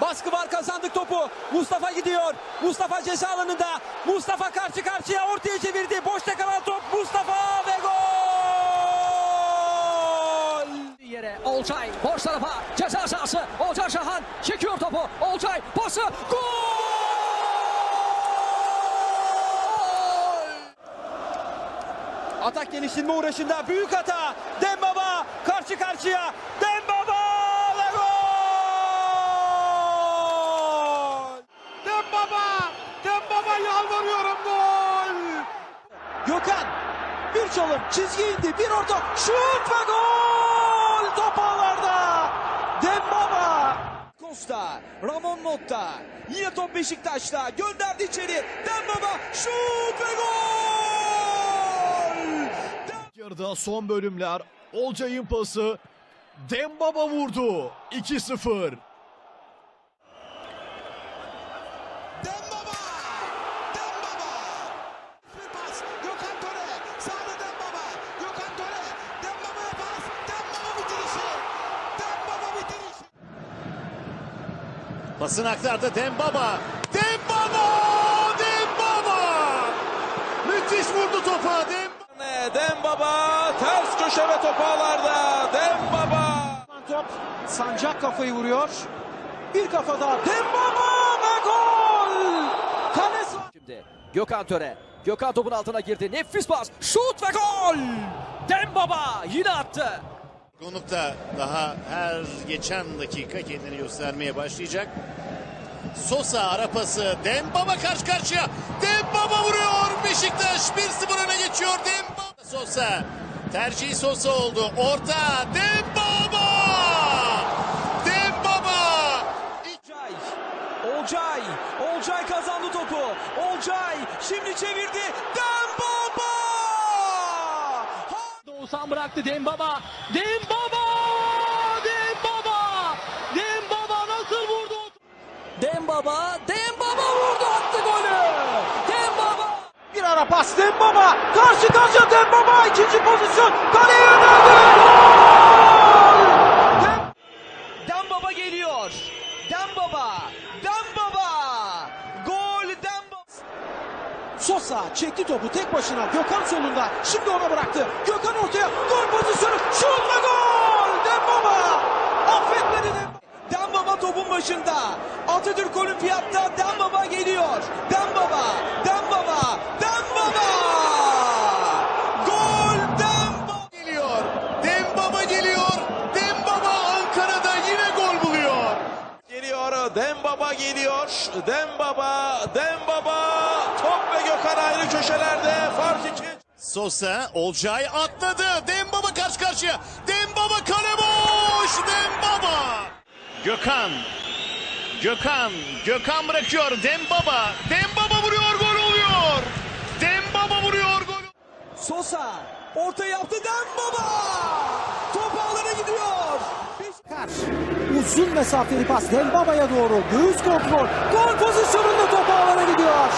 Baskı var kazandık topu. Mustafa gidiyor. Mustafa ceza alanında. Mustafa karşı karşıya ortaya çevirdi. Boşta kalan top Mustafa ve gol! yere Olcay boş tarafa ceza sahası Olcay Şahan çekiyor topu Olcay pası gol Atak geliştirme uğraşında büyük hata. Dembaba karşı karşıya. Dembaba ve gol! Dembaba! Dembaba yalvarıyorum gol! Gökhan bir çalım çizgi indi bir orta şut ve gol! Top ağlarda. Dembaba! Costa, Ramon Motta. Yine top Beşiktaş'ta. Gönderdi içeri. Dembaba şut ve gol! Yarıda son bölümler Olcay'ın pası Dembaba vurdu 2-0. Dembaba! Dembaba! Bir pas. Gökhan Töre. Sağda Dembaba. Gökhan Töre. Dembaba'ya pas. Dembaba bitirişi. Dembaba bitirişi. Pasını aktardı Dembaba. Dembaba! Dembaba! Müthiş vurdu topa Dembaba. Dembaba ters köşe ve top ağlarda. Dembaba. Top sancak kafayı vuruyor. Bir kafada Dembaba ve gol. Kale sağ- Şimdi Gökhan Töre Gökhan topun altına girdi nefis pas şut ve gol Dembaba yine attı Konukta daha her geçen dakika kendini göstermeye başlayacak. Sosa ara pası. Dembaba karşı karşıya. Dembaba vuruyor. Beşiktaş 1-0 öne geçiyor. Dembaba. Sosa. Tercihi Sosa oldu. Orta. Dembaba. Dembaba. Olcay. Olcay. Olcay kazandı topu. Olcay şimdi çevirdi. Dembaba. Oğuzhan bıraktı Dembaba Dembaba Dembaba Dembaba nasıl vurdu Dembaba, Dembaba vurdu attı golü. Dembaba. Bir ara pas Dembaba. Karşı karşıya Dembaba ikinci pozisyon. Kaleye yöneldi. Gol! Dem- Dembaba geliyor. Dembaba. Dembaba. Gol Dembaba. Sosa çekti topu tek başına Gökhan solunda. Şimdi ona bıraktı. Gökhan ortaya. Gol pozisyonu. Şut ve gol. Dembaba. Affetmedi Dembaba. Dembaba topun başında. Atatürk Olimpiyat'ta Dembaba geliyor. Dembaba. Dembaba. Dembaba. Gol Dembaba. geliyor. Dembaba geliyor. Dembaba Ankara'da yine gol buluyor. Geliyor. Dembaba geliyor. Dembaba. Dembaba. Top ve Gökhan ayrı köşelerde. Fark iki. Sosa, Olcay atladı. Dembaba karşı karşıya. Dembaba kale boş. Dembaba. Gökhan. Gökhan. Gökhan bırakıyor. Dembaba. Dembaba vuruyor gol oluyor. Dembaba vuruyor gol. Sosa orta yaptı Dembaba. Top ağlara gidiyor. Uzun mesafeli pas Dembaba'ya doğru. Göğüs kontrol. Gol pozisyonunda top ağlara gidiyor.